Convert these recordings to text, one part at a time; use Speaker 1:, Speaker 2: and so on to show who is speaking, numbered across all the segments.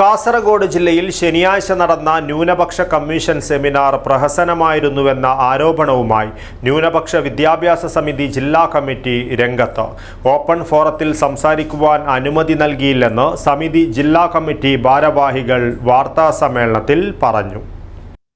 Speaker 1: കാസർഗോഡ് ജില്ലയിൽ ശനിയാഴ്ച നടന്ന ന്യൂനപക്ഷ കമ്മീഷൻ സെമിനാർ പ്രഹസനമായിരുന്നുവെന്ന ആരോപണവുമായി ന്യൂനപക്ഷ വിദ്യാഭ്യാസ സമിതി ജില്ലാ കമ്മിറ്റി രംഗത്ത്. ഓപ്പൺ ഫോറത്തിൽ സംസാരിക്കുവാൻ അനുമതി നൽകിയില്ലെന്ന് സമിതി ജില്ലാ കമ്മിറ്റി ഭാരവാഹികൾ വാർത്താസമ്മേളനത്തിൽ പറഞ്ഞു.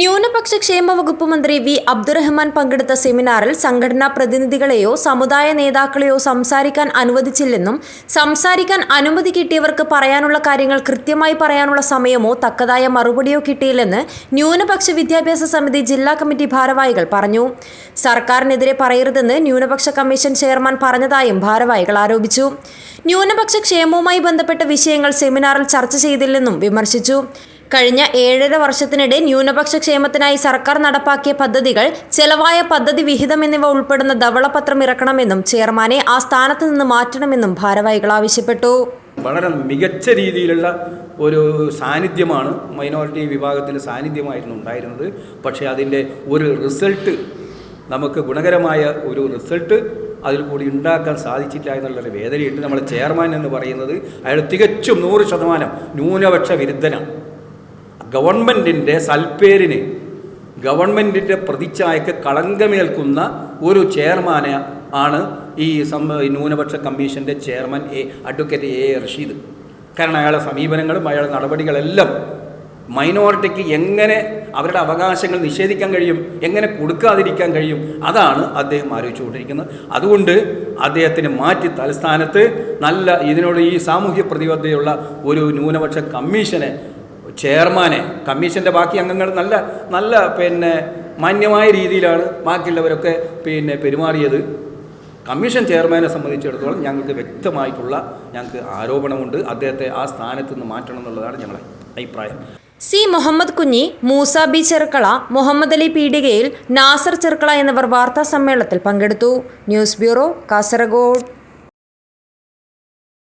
Speaker 2: ന്യൂനപക്ഷ ക്ഷേമ വകുപ്പ് മന്ത്രി വി അബ്ദുറഹ്മാൻ പങ്കെടുത്ത സെമിനാറിൽ സംഘടനാ പ്രതിനിധികളെയോ സമുദായ നേതാക്കളെയോ സംസാരിക്കാൻ അനുവദിച്ചില്ലെന്നും സംസാരിക്കാൻ അനുമതി കിട്ടിയവർക്ക് പറയാനുള്ള കാര്യങ്ങൾ കൃത്യമായി പറയാനുള്ള സമയമോ തക്കതായ മറുപടിയോ കിട്ടിയില്ലെന്ന് ന്യൂനപക്ഷ വിദ്യാഭ്യാസ സമിതി ജില്ലാ കമ്മിറ്റി ഭാരവാഹികൾ പറഞ്ഞു. സർക്കാരിനെതിരെ പറയരുതെന്ന് ന്യൂനപക്ഷ കമ്മീഷൻ ചെയർമാൻ പറഞ്ഞതായും ഭാരവാഹികൾ ആരോപിച്ചു. ന്യൂനപക്ഷ ക്ഷേമവുമായി ബന്ധപ്പെട്ട വിഷയങ്ങൾ സെമിനാറിൽ ചർച്ച ചെയ്തില്ലെന്നും വിമർശിച്ചു. കഴിഞ്ഞ ഏഴര വർഷത്തിനിടെ ന്യൂനപക്ഷ ക്ഷേമത്തിനായി സർക്കാർ നടപ്പാക്കിയ പദ്ധതികൾ ചെലവായ പദ്ധതി വിഹിതം എന്നിവ ഉൾപ്പെടുന്ന ധവളപത്രം ഇറക്കണമെന്നും ചെയർമാനെ ആ സ്ഥാനത്ത് നിന്ന് മാറ്റണമെന്നും ഭാരവാഹികൾ ആവശ്യപ്പെട്ടു.
Speaker 3: വളരെ മികച്ച രീതിയിലുള്ള ഒരു സാന്നിധ്യമാണ് മൈനോറിറ്റി വിഭാഗത്തിന്റെ സാന്നിധ്യമായിരുന്നു ഉണ്ടായിരുന്നത്. പക്ഷേ അതിന്റെ ഒരു റിസൾട്ട് നമുക്ക് ഗുണകരമായ ഒരു റിസൾട്ട് അതിൽ കൂടി ഉണ്ടാക്കാൻ സാധിച്ചില്ല എന്നുള്ളൊരു വേദനയിട്ട് നമ്മൾ ചെയർമാൻ എന്ന് പറയുന്നത്. അയാൾ തികച്ചും നൂറ് ശതമാനം ന്യൂനപക്ഷ വിരുദ്ധനാണ്. ഗവൺമെന്റിന്റെ സൽപ്പേരിന് ഗവൺമെന്റിന്റെ പ്രതിച്ഛായക്ക് കളങ്കമേൽക്കുന്ന ഒരു ചെയർമാനെ ആണ് ഈ സം ന്യൂനപക്ഷ കമ്മീഷന്റെ chairman A advocate A Rasheed. കാരണം അയാളെ സമീപനങ്ങളും അയാളുടെ നടപടികളെല്ലാം മൈനോറിറ്റിക്ക് എങ്ങനെ അവരുടെ അവകാശങ്ങൾ നിഷേധിക്കാൻ കഴിയും എങ്ങനെ കൊടുക്കാതിരിക്കാൻ കഴിയും അതാണ് അദ്ദേഹം ആലോചിച്ചുകൊണ്ടിരിക്കുന്നത്. അതുകൊണ്ട് അദ്ദേഹത്തിന് മാറ്റി തലസ്ഥാനത്ത് നല്ല ഇതിനോട് ഈ സാമൂഹ്യ പ്രതിബദ്ധതയുള്ള ഒരു ന്യൂനപക്ഷ കമ്മീഷനെ ചെയർമാനെ കമ്മീഷന്റെ ബാക്കി അംഗങ്ങൾ നല്ല നല്ല പിന്നെ മാന്യമായ രീതിയിലാണ് ബാക്കിയുള്ളവരൊക്കെ പിന്നെ പെരുമാറിയത്. കമ്മീഷൻ ചെയർമാനെ സംബന്ധിച്ചിടത്തോളം ഞങ്ങൾക്ക് വ്യക്തമായിട്ടുള്ള ഞങ്ങൾക്ക് ആരോപണമുണ്ട്. അദ്ദേഹത്തെ ആ സ്ഥാനത്ത് നിന്ന് മാറ്റണം എന്നുള്ളതാണ് ഞങ്ങളുടെ അഭിപ്രായം.
Speaker 2: സി മുഹമ്മദ് കുഞ്ഞി മൂസ ബി ചെറുക്കള മുഹമ്മദ് അലി പീടികയിൽ നാസർ ചെറുക്കള എന്നിവർ വാർത്താ സമ്മേളനത്തിൽ പങ്കെടുത്തു. News bureau Kasaragod.